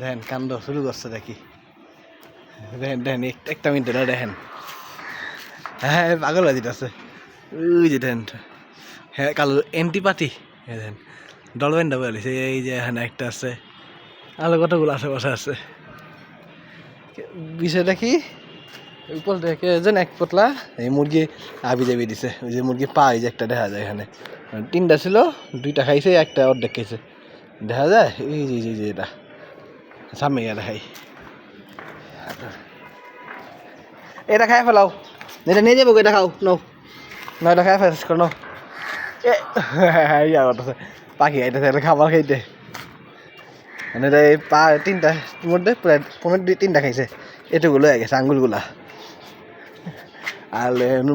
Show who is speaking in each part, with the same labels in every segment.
Speaker 1: দেখেন কান্ড শুরু করছে দেখি দেখেন দেখেন একটা মিনিট না দেখেন হ্যাঁ পাগল আছে আছে ওই যে দেখেন হ্যাঁ কালো এন্টি পাতি দেখেন ডলবেন ডাবল এই যে এখানে একটা আছে আলো কতগুলো বসে আছে বিষয় দেখি উপর দেখে যেন এক পোতলা এই মুরগি আবি যাবি দিছে ওই যে মুরগি পা যে একটা দেখা যায় এখানে তিনটা ছিল দুইটা খাইছে একটা অর্ধেক খাইছে দেখা যায় এই যে এটা সামিয়া খাই এটা খাই ফেলাও এটা নিয়ে যাবো এটা খাও নাও না এটা খাই ফেলাস করো ইয়া করতেছে পাখি আইতেছে এটা খাবার খাইতে মানে এটা এই পা তিনটা মধ্যে প্রায় পনেরো দুই তিনটা খাইছে এটুগুলো গেছে আঙ্গুলগুলা আর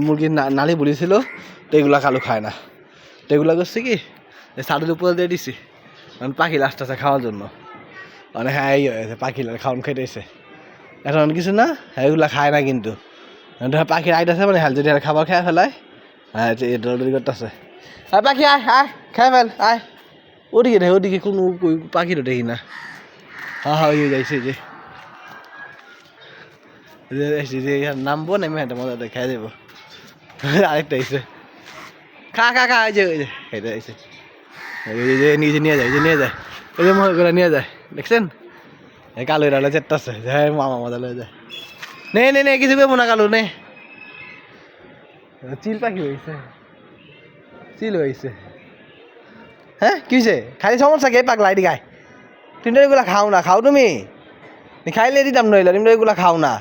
Speaker 1: মুরগির নালি বলেছিল তো এগুলা কালো খায় না তো এগুলা করছে কি ছাদের উপরে দিয়ে দিছি কারণ পাখি লাস্ট আছে খাওয়ার জন্য অনেক খাই এই হয়েছে পাখিলার খাওয়ান খেটেছে এখন কিছু না এগুলো খায় না কিন্তু পাখি আইট আছে মানে হেল যদি খাবার খেয়ে ফেলায় হ্যাঁ দৌড়ি করতেছে হ্যাঁ পাখি আয় আয় খেয়ে ফেল আয় ওদিকে দেখে ওদিকে কোনো পাখিরও দেখি না হা হা ইয়ে যাইছে যে নামবো নেমে হেঁটে মজা দেখা দেব আরেকটা এসে খা খা খা এই যে ওই যে এটা এসে নিয়ে যায় নিয়ে যায় ওই যে মহগুলা নিয়ে যায় দেখছেন কালো ইরালে চেট্টাছে হ্যাঁ মামা মজা লয়ে যায় নে নে নে কিছু পেবো না কালো নে চিল পাখি হয়েছে চিল হয়েছে হ্যাঁ কি হয়েছে খালি সমস্যা কে পাক লাইট গায় তুমি তো এগুলো খাও না খাও তুমি খাইলে দিতাম নইলে তুমি তো এগুলো খাও না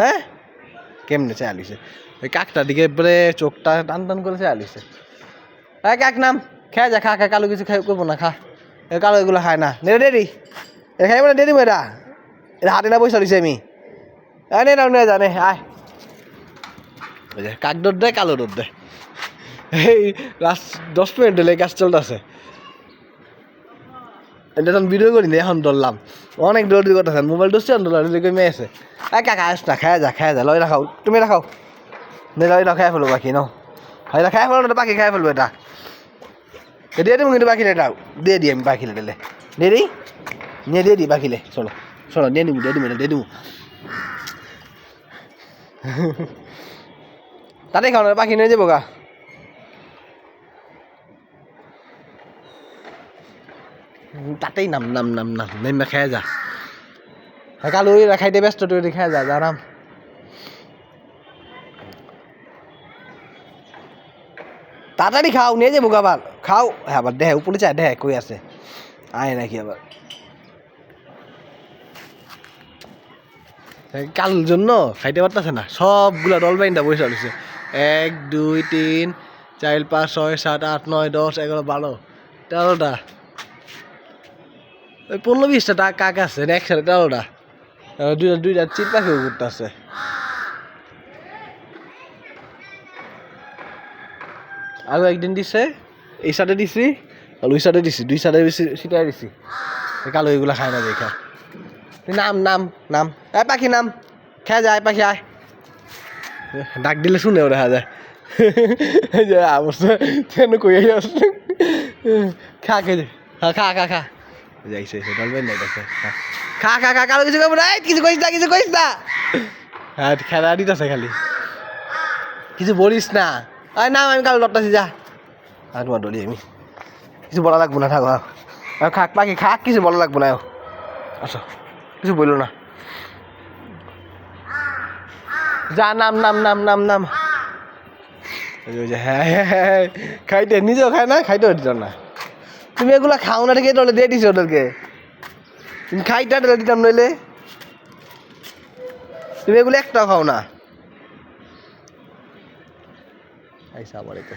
Speaker 1: হ্যাঁ কেমনে চাল হয়েছে ওই কাকটার দিকে বলে চোখটা টান টান করে চাল হয়েছে হ্যাঁ কাক নাম খেয়ে যা খা খা কালো কিছু খাই করবো না খা এর কারো এগুলো খায় না নে ডেরি এ খাইব না ডেরি মেয়েরা এটা হাতে না পয়সা দিছি আমি এ নে না জানে আয় কাক ডোর দেয় কালো ডোর দেয় এই লাস্ট দশ মিনিট দিলে কাজ আছে এটা তখন ভিডিও করি এখন ধরলাম অনেক দৌড় দিয়ে কথা মোবাইল ধরছি এখন ধরলাম এদিকে মেয়ে আছে আয় কাকা আস না খায় যা খায় যা লয় রাখাও তুমি রাখাও নে লয় না খাই ফেলবো বাকি ন হয় না খাই ফেলবো পাখি খাই ফেলবো এটা দিয়ে দিই কিন্তু পাখিলেটাও দিয়ে দিই আমি পাখিলেটালে দিয়ে দিই নিয়ে দিয়ে দিই পাখিলে চলো চলো দিয়ে দিব দিয়ে দিব দিয়ে দিব তাতে খাও না পাখি নিয়ে যাবো গা তাতেই নাম নাম নাম নাম নেমে খেয়ে যা কালুরি খাই দে ব্যস্ত তুই খেয়ে যা যা নাম তাড়াতাড়ি খাও নিয়ে যাবো আবার খাও হ্যাঁ আবার দেখ উপরে চায় দেখ কই আছে আয় নাকি আবার কাল জন্য খাইতে পারতেছে না সবগুলা ডলবাইনটা বসে উঠেছে এক দুই তিন চার পাঁচ ছয় সাত আট নয় দশ এগারো বারো তেরোটা ওই পনেরো বিশটা টাকা কাক আছে একসাথে তেরোটা দুইটা দুইটা চিট পাখি আছে আৰু একদিন দিছে এই সাইডে দিছি আর ওই সাইডে দিছি দুই সাইডে দিছি ছিটাই দিছি কালো এগুলো খায় না দেখা নাম নাম নাম এ পাখি নাম খেয়ে যায় পাখি আয় ডাক দিলে শুনে ওরা যায় যে আমার কেন কই আসছে খা খেয়ে খা খা খা খা যাইছে ডলবেন নাই দেখে খা খা খা কালো কিছু করবো কিছু কইস না কিছু কইস না হ্যাঁ খেলা দিতেছে খালি কিছু বলিস না আয় নাম আমি কাল লটটাছি যা আগমা ডলি আমি কিছু বলা লাগবো না থাক খাক পাখি খাক কিছু বলা লাগবো না আচ্ছা কিছু বললো না যা নাম নাম নাম নাম নাম হ্যাঁ হ্যাঁ, হ্যাঁ, হ্যাঁ খাইতে নিজেও খায় না খাইতে দিত না তুমি এগুলো খাও না রেখে তোলে দিয়ে দিছো ওদেরকে তুমি খাইটা ঢেলে দিতাম নইলে তুমি এগুলো একটাও খাও না আইসা আবার এটা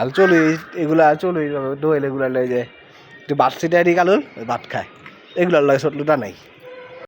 Speaker 1: আর চলো এগুলা চলো এইভাবে দোয়েল এগুলা লয়ে যায় একটু ভাত ছিটাই দিই কালুর ভাত খায় এগুলার লয় চটলুটা নাই